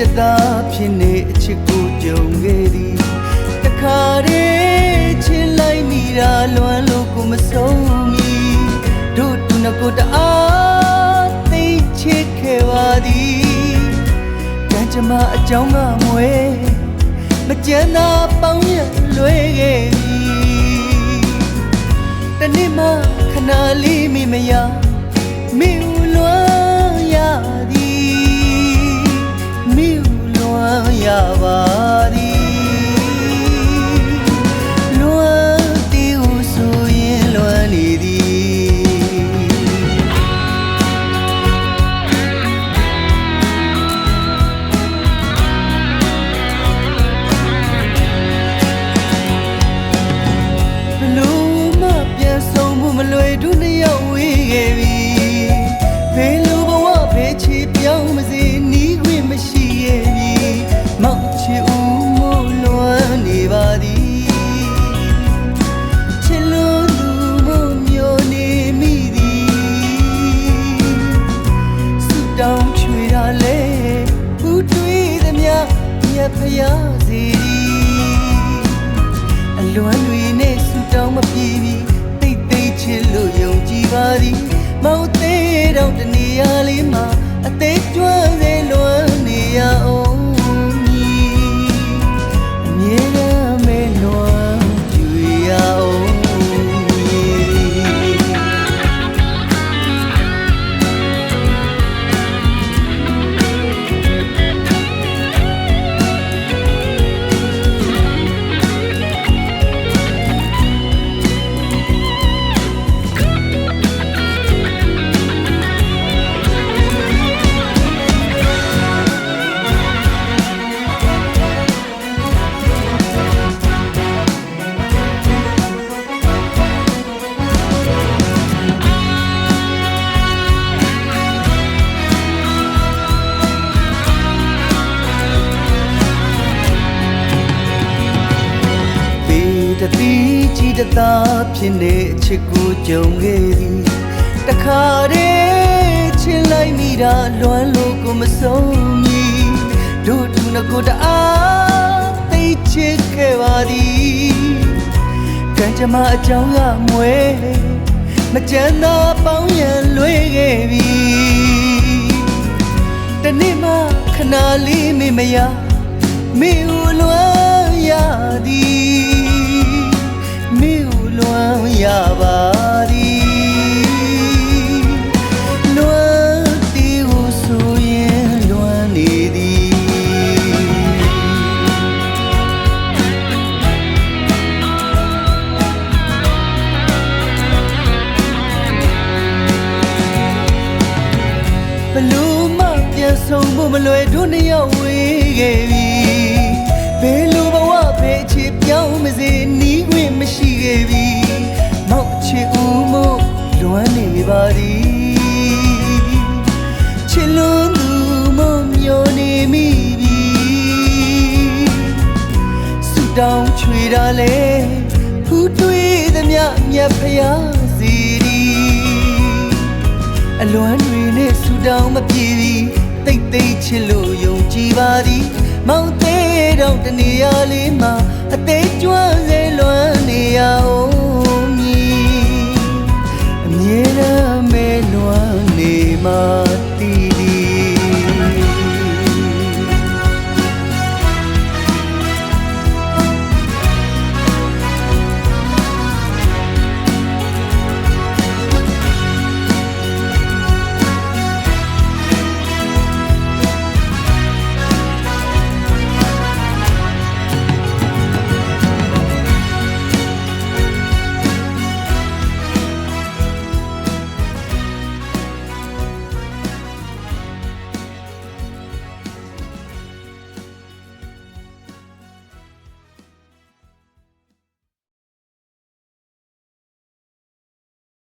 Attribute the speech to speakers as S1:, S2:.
S1: တသာဖြစ်နေအချစ်ကိုကြုံခဲ့သည်တခါတည်းချစ်လိုက်မိတာလွမ်းလို့ကိုမဆုံးမီတို့တူနကိုတအားသိချစ်ခဲ့ပါသည်ကံကြမ္မာအကြောင်းကမွဲမကြမ်းသာပေါင်းရလွဲခဲ့သည်တနေ့မှခဏလေးမိမရမိဦး ဖို့မလွယ်တူနှစ်ယောက်ဝေးခဲ့ပြီဘယ်လိုဘဝဘယ်ချီပြောင်းမစေနီးခွင့်မရှိခဲ့ပြီမောက်ချီဦးမို့လွမ်းနေပါသည်ချစ်လို့သူမို့မျောနေမိသည်ဆူတောင်းချွေတာလေဘူးတွေးသမျှမြတ်ဖျားစီသည်အလွမ်းတွေနဲ့ဆူတောင်းမပြေပြီး ပါသည်မောင်သေးတော့တနေရာလေးမှာအသေးကျွမ်းစေလွမ်း တသာဖြစ်နေအချစ်ကိုကြုံခဲ့သည်တခါတည်းချစ်လိုက်မိတာလွမ်းလို့ကိုမဆုံးမီတို့သူနကိုတအားသိချစ်ခဲ့ပါသည်ကံကြမ္မာအကြောင်းကမွဲမကြမ်းသာပေါင်းရန်လွဲခဲ့ပြီတနေ့မှခဏလေးမေမရမေဦးလွမ်းရသည် ဆုံးဖို့မလွယ်တို့နှစ်ယောက်ဝေးခဲ့ပြီဘယ်လိုဘဝပဲချစ်ပြောင်းမစေနီးခွင့်မရှိခဲ့ပြီမောက်ချစ်ဦးမို့လွမ်းနေပါသည်ချစ်လို့သူမို့မျောနေမိပြီဆူတောင်းချွေတာလေဖူးတွေးသမျှမြတ်ဖျားစီဒီအလွမ်းတွေနဲ့ဆူတောင်းမပြေသည် သိချစ်လို့ယုံကြည်ပါသည်မောင်သေးတော့တနေရာလေးမှာအသေးကျွမ်းစေလွမ်း